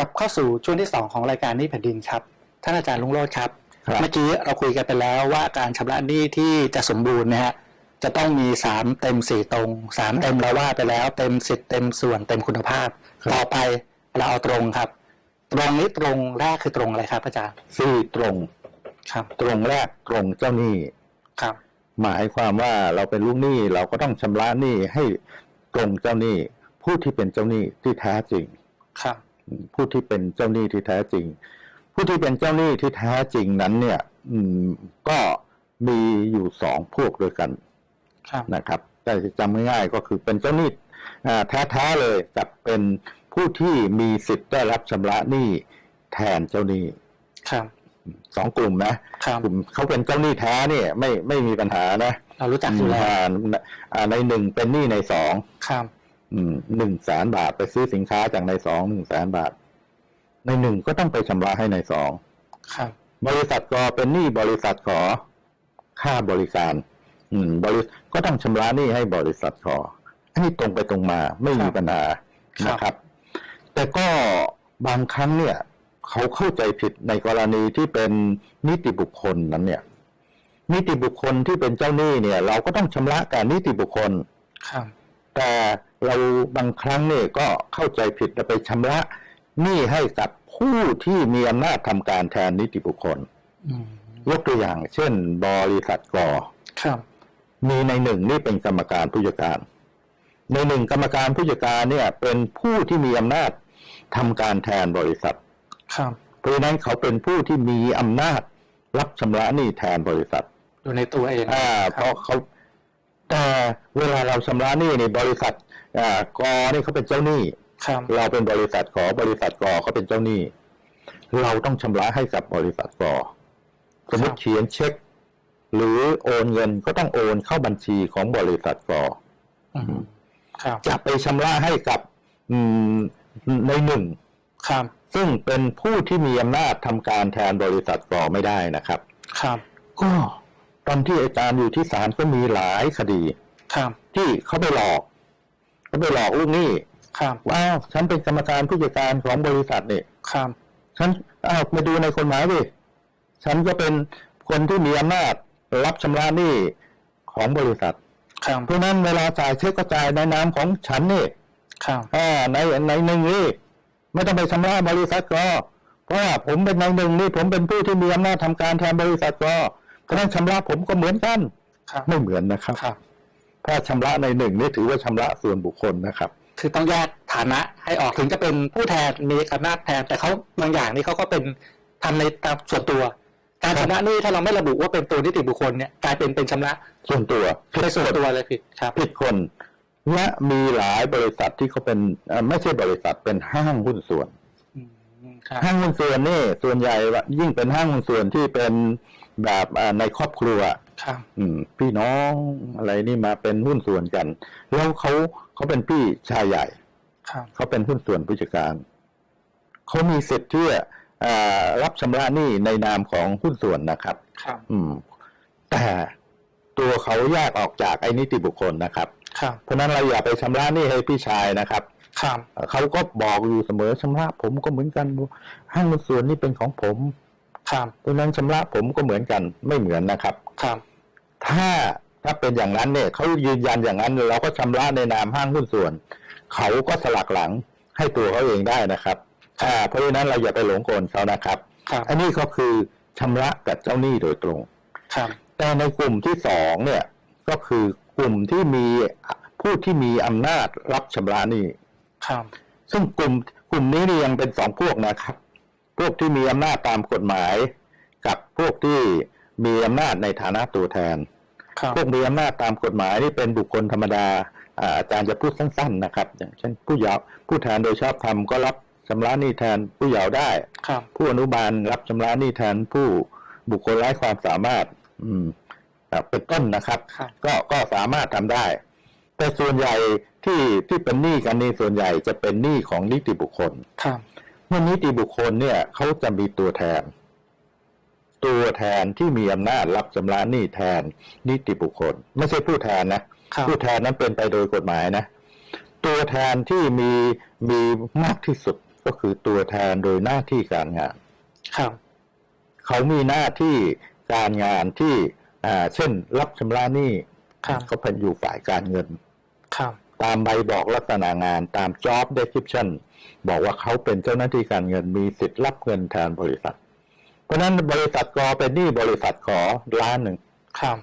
กลับเข้าสู่ช่วงที่ 2 ของรายการหนี้แผ่นดินครับท่านอาจารย์ลุงโรจน์ครับครับเมื่อกี้เราคุยกันไปแล้วว่าการชำระหนี้ที่จะสมบูรณ์นะฮะจะต้องมี3เต็ม4ตรง3เต็มเราว่าไปแล้ว เต็มสิทธิ์เต็มส่วนเต็มคุณภาพ ต่อไปเราเอาตรงครับ ตรงนี้ตรงแรกคือตรงอะไรครับอาจารย์สี่ตรงครับ ตรงแรกตรงเจ้าหนี้ครับ หมายความว่าเราเป็นลูกหนี้เราก็ต้องชำระหนี้ให้ตรงเจ้าหนี้ผู้ที่เป็นเจ้าหนี้ที่แท้จริงครับ ผู้ที่เป็นเจ้าหนี้ที่แท้จริง ผู้ที่เป็นเจ้าหนี้ที่แท้จริงนั้นเนี่ยอืมก็มีอยู่สองพวกด้วยกันครับนะครับแต่จำง่ายๆก็คือเป็นเจ้าหนี้อ่าแท้ๆเลยกับเป็นผู้ที่มีสิทธิ์ได้รับชำระหนี้แทนเจ้าหนี้ครับสองกลุ่มนะครับกลุ่มเขาเป็นเจ้าหนี้แท้เนี่ยไม่ไม่มีปัญหานะเรารู้จักอยู่แล้วอ่าอ่าในหนึ่งเป็นหนี้ในสองครับ หนึ่งแสนบาทไปซื้อสินค้าจากในสองหนึ่งแสนบาท ในหนึ่งก็ต้องไปชำระให้ในสองครับบริษัทก็เป็นหนี้บริษัทขอค่าบริการ อืม บริก็ต้องชำระหนี้ให้บริษัทขออันนี้ตรงไปตรงมาไม่มีปัญหานะครับ แต่ก็บางครั้งเนี่ย เขาเข้าใจผิดในกรณีที่เป็นนิติบุคคลนั้นเนี่ย นิติบุคคลที่เป็นเจ้าหนี้เนี่ย เราก็ต้องชำระกับนิติบุคคลครับแต่ เราบางครั้งเนี่ยก็เข้าใจผิดและไปชำระหนี้ให้กับผู้ที่มีอำนาจทำการแทนนิติบุคคลอืมยกตัวอย่าง เช่น บริษัทกอครับ มีในหนึ่งนี่เป็นกรรมการผู้จัดการ ในหนึ่งกรรมการผู้จัดการเนี่ย เป็นผู้ที่มีอำนาจทำการแทนบริษัท ครับเพราะฉะนั้นเขาเป็นผู้ที่มีอำนาจรับชำระหนี้แทนบริษัทอยู่ในตัวเองอ่าคเพรับราะเขาแต่เวลาเราชำระหนี้ในบริษัทอ่า กอนี่เขาเป็นเจ้าหนี้ครับเราเป็นบริษัทขอบริษัทกอเขาเป็นเจ้าหนี้ เราต้องชำระให้กับบริษัทกอสมมติเขียนเช็ค หรือโอนเงินก็ต้องโอนเข้าบัญชีของบริษัทกออืมครับจะไปชำระให้กับอืมในหนึ่งครับซึ่งเป็นผู้ที่มีอำนาจทำการแทนบริษัทกอไม่ได้นะครับ ครับ ก็ตอนที่อาจารย์อยู่ที่ศาลก็มีหลายคดี ครับ ที่เขาไปหลอก เขาไปหลอกลูกหนี้ครับว่าอ้าวฉันเป็นกรรมการผู้จัดการของบริษัทเนี่ยครับฉันอ้าวไปดูในกฎหมายดิฉันก็เป็นคนที่มีอำนาจรับชำระหนี้ของบริษัท ครับเพราะฉะนั้นเวลาจ่ายเช็คก็จ่ายในนามของฉันนี่ครับอ่าในในหนึ่งนี่ไม่ต้องไปชำระบริษัทก็ เพราะว่าผมเป็นในหนึ่งนี่ผมเป็นผู้ที่มีอำนาจทำการแทนบริษัทก็เพราะฉะนั้นชำระผมก็เหมือนกัน ครับ ไม่เหมือนนะครับ ครับ ถ้าชำระในหนึ่งนี่ถือว่าชำระส่วนบุคคลนะครับ คือต้องแยกฐานะให้ออกถึงจะเป็นผู้แทนมีอำนาจแทน แต่เขาบางอย่างนี่เขาก็เป็นทำในตามส่วนตัว การชำระหนี้ถ้าเราไม่ระบุว่าเป็นตัวนิติบุคคลเนี่ยกลายเป็นเป็นชำระส่วนตัวในส่วนตัวเลยผิดครับผิดคนและมีหลายบริษัทที่เขาเป็นเอ่อไม่ใช่บริษัทเป็นห้างหุ้นส่วนอืมครับห้างหุ้นส่วนนี่ส่วนใหญ่ว่ายิ่งเป็นห้างหุ้นส่วนที่เป็นแบบอ่าในครอบครัว ครับอืม พี่น้องอะไรนี่มาเป็นหุ้นส่วนกัน แล้วเขาเขาเป็นพี่ชายใหญ่ครับเขาเป็นหุ้นส่วนผู้จัดการเขามีสิทธิ์ที่จะอ่ารับชำระหนี้ในนามของหุ้นส่วนนะครับ ครับ อืม แต่ตัวเขาแยกออกจากไอ้นิติบุคคลนะครับ ครับ เพราะฉะนั้นเราอย่าไปชำระหนี้ให้พี่ชายนะครับครับเขาก็บอกอยู่เสมอชำระผมก็เหมือนกันห้างหุ้นส่วนนี่เป็นของผมครับเพราะฉะนั้นชำระผมก็เหมือนกันไม่เหมือนนะครับ ครับ ถ้าถ้าเป็นอย่างนั้นเนี่ยเขายืนยันอย่างนั้นเราก็ชำระในนามห้างหุ้นส่วน เขาก็สลักหลังให้ตัวเขาเองได้นะครับอ่าเพราะฉะนั้นเราอย่าไปหลงกลเขานะครับครับอันนี้ก็คือชำระกับเจ้าหนี้โดยตรงครับแต่ในกลุ่มที่สองเนี่ยก็คือกลุ่มที่มีผู้ที่มีอำนาจรับชำระหนี้ครับ ซึ่งกลุ่มกลุ่มนี้นี่ยังเป็นสองพวกนะครับ พวกที่มีอำนาจตามกฎหมาย กับพวกที่มีอำนาจในฐานะตัวแทนครับ พวกมีอำนาจตามกฎหมายนี่เป็นบุคคลธรรมดาอ่าอาจารย์จะพูดสั้น ๆ นะครับ อย่างเช่นผู้เยาว์ผู้แทนโดยชอบธรรมก็รับชำระหนี้แทนผู้เยาว์ได้ครับผู้อนุบาลรับชำระหนี้แทนผู้บุคคลไร้ความสามารถ อืมแบบเป็นต้นนะครับครับ ก็ก็สามารถทำได้ แต่ส่วนใหญ่ที่ที่เป็นหนี้กันนี่ส่วนใหญ่จะเป็นหนี้ของนิติบุคคลครับเมื่อนิติบุคคลเนี่ยเขาจะมีตัวแทน ตัวแทนที่มีอำนาจรับชำระหนี้แทนนิติบุคคล ไม่ใช่ผู้แทนนะครับผู้แทนนั้นเป็นไปโดยกฎหมายนะ ตัวแทนที่มีมีมากที่สุดก็คือตัวแทนโดยหน้าที่การงานครับเขามีหน้าที่การงานที่อ่าเช่น รับชำระหนี้ครับเขาเป็นอยู่ฝ่ายการเงินครับตามใบบอกลักษณะงานตาม job description บอกว่าเขาเป็นเจ้าหน้าที่การเงินมีสิทธิ์รับเงินแทนบริษัท เพราะฉะนั้นบริษัทกอเป็นหนี้บริษัทขอล้านหนึ่งครับ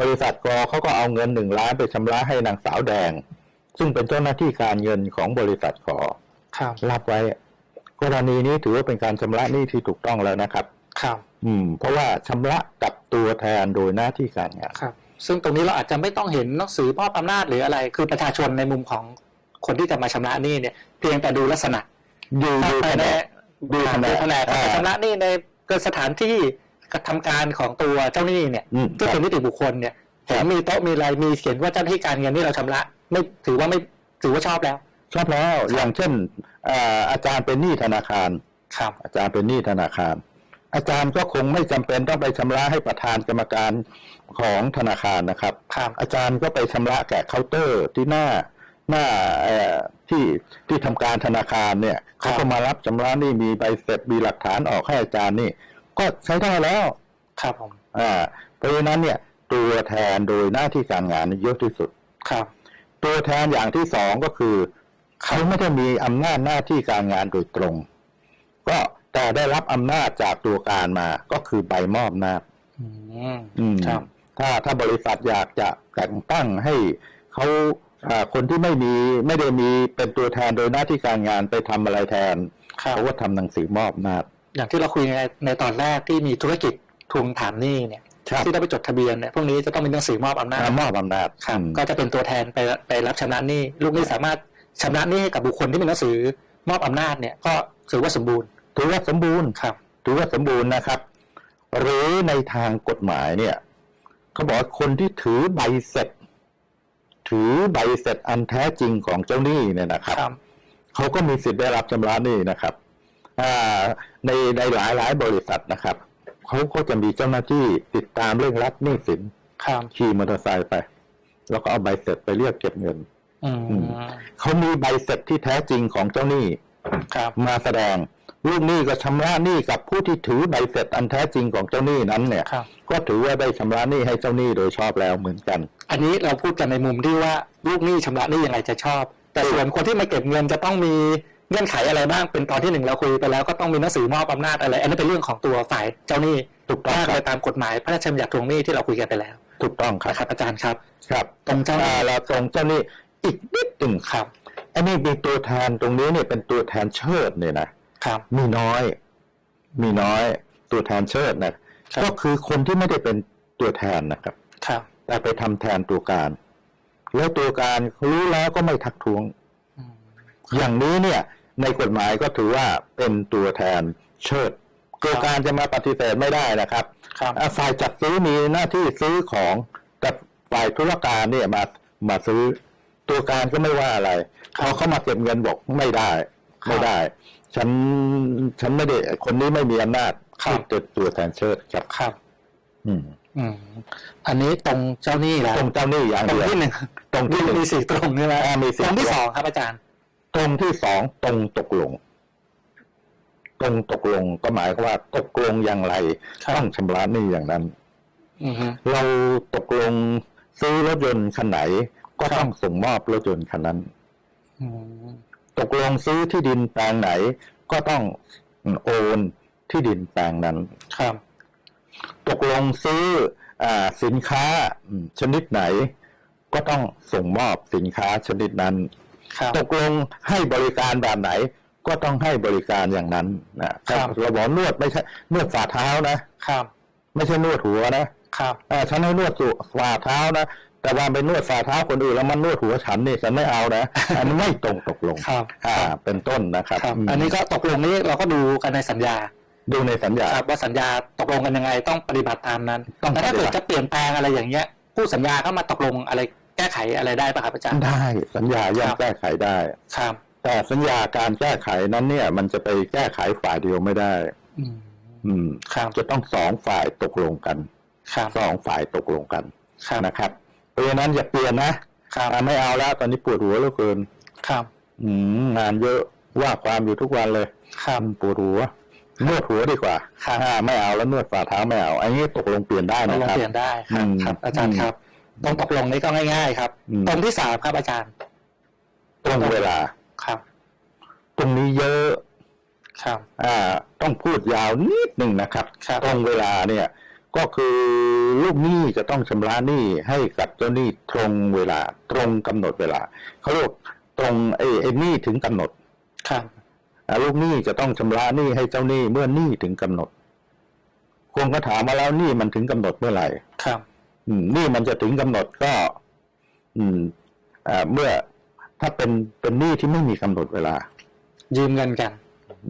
บริษัทกอเขาก็เอาเงินหนึ่งล้านไปชำระให้นางสาวแดง ซึ่งเป็นเจ้าหน้าที่การเงินของบริษัทขอครับรับไว้ กรณีนี้ถือว่าเป็นการชำระหนี้ที่ถูกต้องแล้วนะครับ ครับ อืม เพราะว่าชำระกับตัวแทนโดยหน้าที่การงานครับ ซึ่งตรงนี้เราอาจจะไม่ต้องเห็นหนังสือมอบอำนาจหรืออะไร คือประชาชนในมุมของคนที่จะมาชำระหนี้เนี่ย เพียงแต่ดูลักษณะดูถ้าดูไปคะในแนนดูคะแนนดูคะแนนอ่าชำระหนี้ในเกินสถานที่กระทำการของตัวเจ้าหนี้เนี่ยอืม ซึ่งครัเป็บนนิติบุคคลเนี่ยเห็นมีโต๊ะมีอะไรมีเขียนว่าเจ้าหน้าที่การเงินที่เราชำระ ไม่ถือว่าไม่ถือว่าชอบแล้ว ชอบแล้วอย่างเช่นอ่าอาจารย์เป็นหนี้ธนาคาร ครับ อาจารย์เป็นหนี้ธนาคาร อาจารย์ก็คงไม่จำเป็นต้องไปชำระให้ประธานกรรมการของธนาคารนะครับ ครับ อาจารย์ก็ไปชำระแก่เคาน์เตอร์ที่หน้า หน้าเอ่อที่ที่ทำการธนาคารเนี่ยเขาก็มารับชำระหนี่มีใบเสร็จมีหลักฐานออกให้อาจารย์นี่ ก็ใช้ได้แล้ว ครับผมอ่าเพราะฉะนั้นเนี่ย ตัวแทนโดยหน้าที่การงานนี่เยอะที่สุดครับ ตัวแทนอย่างที่สองก็คือเขาไม่ได้มีอำนาจหน้าที่การงานโดยตรง ก็แต่ได้รับอำนาจจากตัวการมาก็คือใบมอบอำนาจอืมอืมครับ ถ้าถ้าบริษัทอยากจะแต่งตั้งให้เขาอ่า คนที่ไม่มีไม่ได้มีเป็นตัวแทนโดยหน้าที่การงานไปทำอะไรแทนครับเขาก็ทำหนังสือมอบอำนาจอย่างที่เราคุยในในตอนแรกที่มีธุรกิจทวงถามหนี้เนี่ยครับที่ต้องไปจดทะเบียนเนี่ยพวกนี้จะต้องมีหนังสือมอบอำนาจมอบอำนาจครับอืมก็จะเป็นตัวแทนไปไปรับชำระหนี้ลูกหนี้สามารถชำระหนี้ให้กับบุคคลที่มีหนังสือมอบอำนาจเนี่ยก็ถือว่าสมบูรณ์ถือว่าสมบูรณ์ครับถือว่าสมบูรณ์นะครับ หรือในทางกฎหมายเนี่ยเขาบอกว่าคนที่ถือใบเสร็จ ถือใบเสร็จอันแท้จริงของเจ้าหนี้เนี่ยนะครับครับเขาก็มีสิทธิ์ได้รับชำระหนี้นะครับอ่าในในหลายหลายบริษัทนะครับเขาก็จะมีเจ้าหน้าที่ติดตามเรื่องรับหนี้สินครับขี่มอเตอร์ไซค์ไป แล้วก็เอาใบเสร็จไปเรียกเก็บเงินอืมอืมเขามีใบเสร็จที่แท้จริงของเจ้าหนี้ครับมาแสดง ลูกหนี้ก็ชำระหนี้กับผู้ที่ถือใบเสร็จอันแท้จริงของเจ้าหนี้นั้นเนี่ย ครับ ก็ถือว่าได้ชำระหนี้ให้เจ้าหนี้โดยชอบแล้วเหมือนกัน อันนี้เราพูดกันในมุมที่ว่าลูกหนี้ชำระหนี้ยังไงจะชอบ แต่ส่วนคนที่มาเก็บเงินจะต้องมีเงื่อนไขอะไรบ้างเป็นตอนที่หนึ่งเราคุยไปแล้วก็ต้องมีหนังสือมอบอำนาจอะไร อันนี้เป็นเรื่องของตัวฝ่ายเจ้าหนี้ถูกต้องว่าครัไปบตามกฎหมายพระราชบัญญัติทวงหนี้ที่เราคุยกันไปแล้วถูกต้องครับนะครับอาจารย์ครับ ครับตรงเจ้าหนี้ อ่เราตรงเจ้าหนี้อีกนิดหนึ่งครับ อันนี้มีตัวแทนตรงนี้เนี่ยเป็นตัวแทนเชิดเนี่ยนะ ครับ มีน้อย มีน้อยตัวแทนเชิดนะครับก็คือคนที่ไม่ได้เป็นตัวแทนนะครับ ครับ แต่ไปทำแทนตัวการ แล้วตัวการรู้แล้วก็ไม่ทักท้วงอืมอย่างนี้เนี่ย ในกฎหมายก็ถือว่าเป็นตัวแทนเชิดตัวการจะมาปฏิเสธไม่ได้นะครับครับอ่าฝ่ายจัดซื้อมีหน้าที่ซื้อของแต่ฝ่ายธุรการเนี่ยมามาซื้อตัวการก็ไม่ว่าอะไรพอเขามาเก็บเงินบอกไม่ได้ ไม่ได้ ฉันฉันไม่ได้คนนี้ไม่มีอำนาจครับที่จะตัวแทนเชิดครับ ครับ อืมอืม อันนี้ตรงเจ้าหนี้แล้วตรงเจ้าหนี้อย่างตรงเดียว ที่หนึ่งตรงที่หนึ่งมีสี่ตรงใช่ไหมอ่ามีสี่ ตรงที่ตรงสองครับอาจารย์ ตรงที่สองตรงตกลง ตรงตกลงก็หมายความว่า ตกลงอย่างไร ครับ ต้องชำระหนี้อย่างนั้น อือฮึ เราตกลงซื้อรถยนต์คันไหน ก็ครับ ต้องส่งมอบรถยนต์คันนั้น อืม ตกลงซื้อที่ดินแปลงไหน ก็ต้องโอนที่ดินแปลงนั้น ครับ ตกลงซื้ออาสินค้าอืมชนิดไหน ก็ต้องส่งมอบสินค้าชนิดนั้นครับตกลงให้บริการแบบไหน ก็ต้องให้บริการอย่างนั้นนะครับเราบอกนวดไม่ใช่นวดฝ่าเท้านะครับ ไม่ใช่นวดหัวนะครับอ่าฉันให้นวดสู่ฝ่าเท้านะ แต่ว่าไปนวดฝ่าเท้าคนอื่นแล้วมันนวดหัวฉันนี่ฉันไม่เอานะอันนี้ไม่ตรงตกลงครับอ่า เป็นต้นนะครับครับมอันนี้ก็ตกลงนี้เราก็ดูกันในสัญญาดูในสัญญาครับว่าสัญญาตกลงกันยังไงต้องปฏิบัติตามนั้นต้องแต่ถ้าเกิดปฏิบัติจะเปลี่ยนแปลงอะไรอย่างเงี้ยผู้สัญญาเข้ามาตกลงอะไรแก้ไขอะไรได้ป่ะครับอาจารย์ได้สัญญาย่อมครับแก้ไขได้ครับ แต่สัญญาการแก้ไขนั้นเนี่ย มันจะไปแก้ไขฝ่ายเดียวไม่ได้ อืมอืมครับจะต้องสองฝ่ายตกลงกันครับสองฝ่ายตกลงกันครับนะครับ เพราะฉะนั้นอย่าเปลี่ยนนะครับอ่าไม่เอาแล้วตอนนี้ปวดหัวเหลือเกินครับ อืมงานเยอะว่าความอยู่ทุกวันเลยครับปวดหัวนวดหัวดีกว่าครับอ่าไม่เอาแล้วนวดฝ่าเท้าไม่เอา อันนี้ตกลงเปลี่ยนได้ตกนะลงครับเปลี่ยนได้ครับอืมครับ อาจารย์ครับตรงตกลงนี้ก็ง่ายๆครับอืมตรงที่สามครับอาจารย์ ตรงเวลาครับ ตรงนี้เยอะ ครับ อ่า ต้องพูดยาวนิดหนึ่งนะครับครับตรงเวลาเนี่ย ก็คือลูกหนี้จะต้องชำระหนี้ให้กับเจ้าหนี้ตรงเวลา ตรงกำหนดเวลาเขาเรียกตรงไอ้ไอ้หนี้ถึงกำหนดครับอ่าลูกหนี้จะต้องชำระหนี้ให้เจ้าหนี้เมื่อหนี้ถึงกำหนดคนก็ถามมาแล้วหนี้มันถึงกำหนดเมื่อไหร่ครับ อืมหนี้มันจะถึงกำหนดก็ อืมอ่าเมื่อถ้าเป็นเป็นหนี้ที่ไม่มีกำหนดเวลา ยืมเงินกัน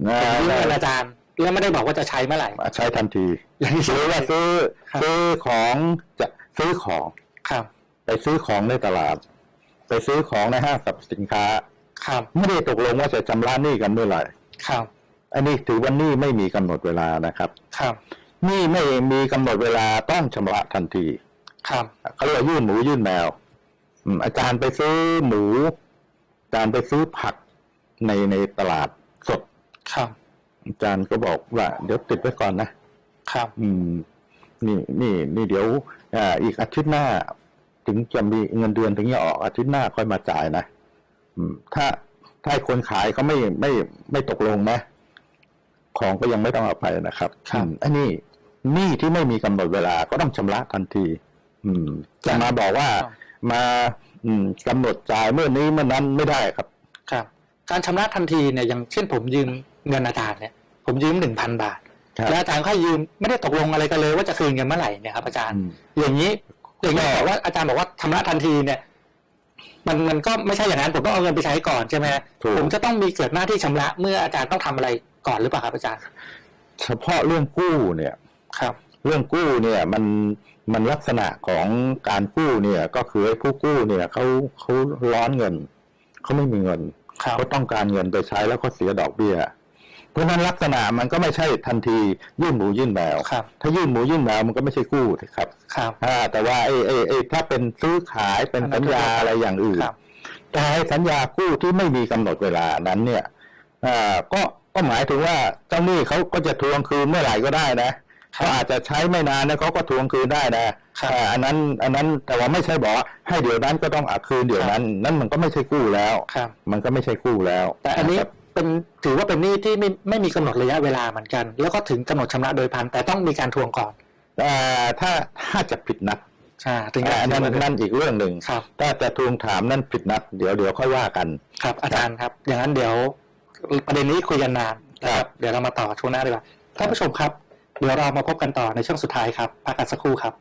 นะยืมเงินอาจารย์แล้วไม่ได้บอกว่าจะใช้เมื่อไหร่ใช้ทันที อย่างนี้หรือว่าซื้อครับ ซื้อของจะซื้อของ ครับ ไปซื้อของในตลาด ไปซื้อของในห้างสรรพสินค้า ครับ ไม่ได้ตกลงว่าจะชำระหนี้กันเมื่อไหร่ ครับ อันนี้ถือว่าหนี้ไม่มีกำหนดเวลานะครับครับ หนี้ไม่มีกำหนดเวลาต้องชำระทันทีครับ เขาเรียกว่ายื่นหมูยื่นแมวอืมอาจารย์ไปซื้อหมูอาจารย์ไปซื้อผักในในตลาดสด ครับ อาจารย์ก็บอกว่าเดี๋ยวติดไว้ก่อนนะ ครับ อืม นี่นี่นี่เดี๋ยวอ่าอีกอาทิตย์หน้า ถึงจะมีเงินเดือนถึงจะออกอาทิตย์หน้าค่อยมาจ่ายนะอืม ถ้าถ้าคนขายเขาไม่ไม่ไม่ตกลงนะของก็ยังไม่ต้องเอาไปนะครับครับอืมอันนี้หนี้ที่ไม่มีกำหนดเวลาก็ต้องชำระทันที อืม จะมาบอกว่าครับมา อืมกำหนดจ่ายเมื่อนี้เมื่อนั้นไม่ได้ครับ ครับ การชำระทันทีเนี่ยอย่างเช่นผมยืมเงินอาจารย์เนี่ย ผมยืมหนึ่งพันบาทครับ แล้วอาจารย์ก็ยืมไม่ได้ตกลงอะไรกันเลย ว่าจะคืนเงินเมื่อไหร่เนี่ยครับอาจารย์อืมอย่างนี้อย่างนี้บอกว่าอาจารย์บอกว่าชำระทันทีเนี่ย มันมันก็ไม่ใช่อย่างนั้นผมต้องเอาเงินไปใช้ก่อนใช่ไหมถูกผมจะต้องมีเกิดหน้าที่ชำระเมื่ออาจารย์ต้องทำอะไรก่อนหรือเปล่าครับอาจารย์ เฉพาะเรื่องกู้เนี่ยครับ เรื่องกู้เนี่ยมันมันลักษณะของการกู้เนี่ย ก็คือไอ้ผู้กู้เนี่ยเขาเขาร้อนเงินเขาไม่มีเงินครับเขาต้องการเงินไปใช้แล้วก็เสียดอกเบี้ย เพราะฉะนั้นลักษณะมันก็ไม่ใช่ทันทียื่นหมูยื่นแมวครับ ถ้ายื่นหมูยื่นแมวมันก็ไม่ใช่กู้ครับครับอ่าแต่ว่าไอ้ไอ้ไอ้ถ้าเป็นซื้อขายเป็นอันนั้สันญญาก็อะไรอย่างอื่นครับแต่ไอ้สัญญากู้ที่ไม่มีกำหนดเวลานั้นเนี่ยอ่าก็ก็หมายถึงว่าเจ้าหนี้เขาก็จะทวงคืนเมื่อไหร่ก็ได้นะครัเขาบอาจจะใช้ไม่นานนะเขาก็ทวงคืนได้นะครับอ่าอันนั้น อันนั้นแต่ว่าไม่ใช่บอกว่าให้เดี๋ยวนั้นก็ต้องอักคืนเดี๋ยวนั้น นั่นมันก็ไม่ใช่กู้แล้วครับมันก็ไม่ใช่กู้แล้ว แต่อันนี้ะครับ เป็นถือว่าเป็นหนี้ที่ไม่ไม่มีกำหนดระยะเวลาเหมือนกัน แล้วก็ถึงกำหนดชำระโดยพันแต่ต้องมีการทวงก่อนอ่าถ้าถ้าจะผิดนัดใช่ถึงอ่าอันนั้นจะนั่นอีกเรื่องหนึ่งครับถ้าจะทวงถามนั่นผิดนัดเดี๋ยวเดี๋ยวค่อยว่ากัน ครับอาจารย์ครับ อย่างนั้นเดี๋ยวประเด็นนี้คุยกันนานนะคครัรับบเดี๋ยวเรามาต่อช่วงหน้าดีกว่าท่านผู้ชมครับ เดี๋ยวเรามาพบกันต่อในช่วงสุดท้ายครับพักกันสักครู่ครับ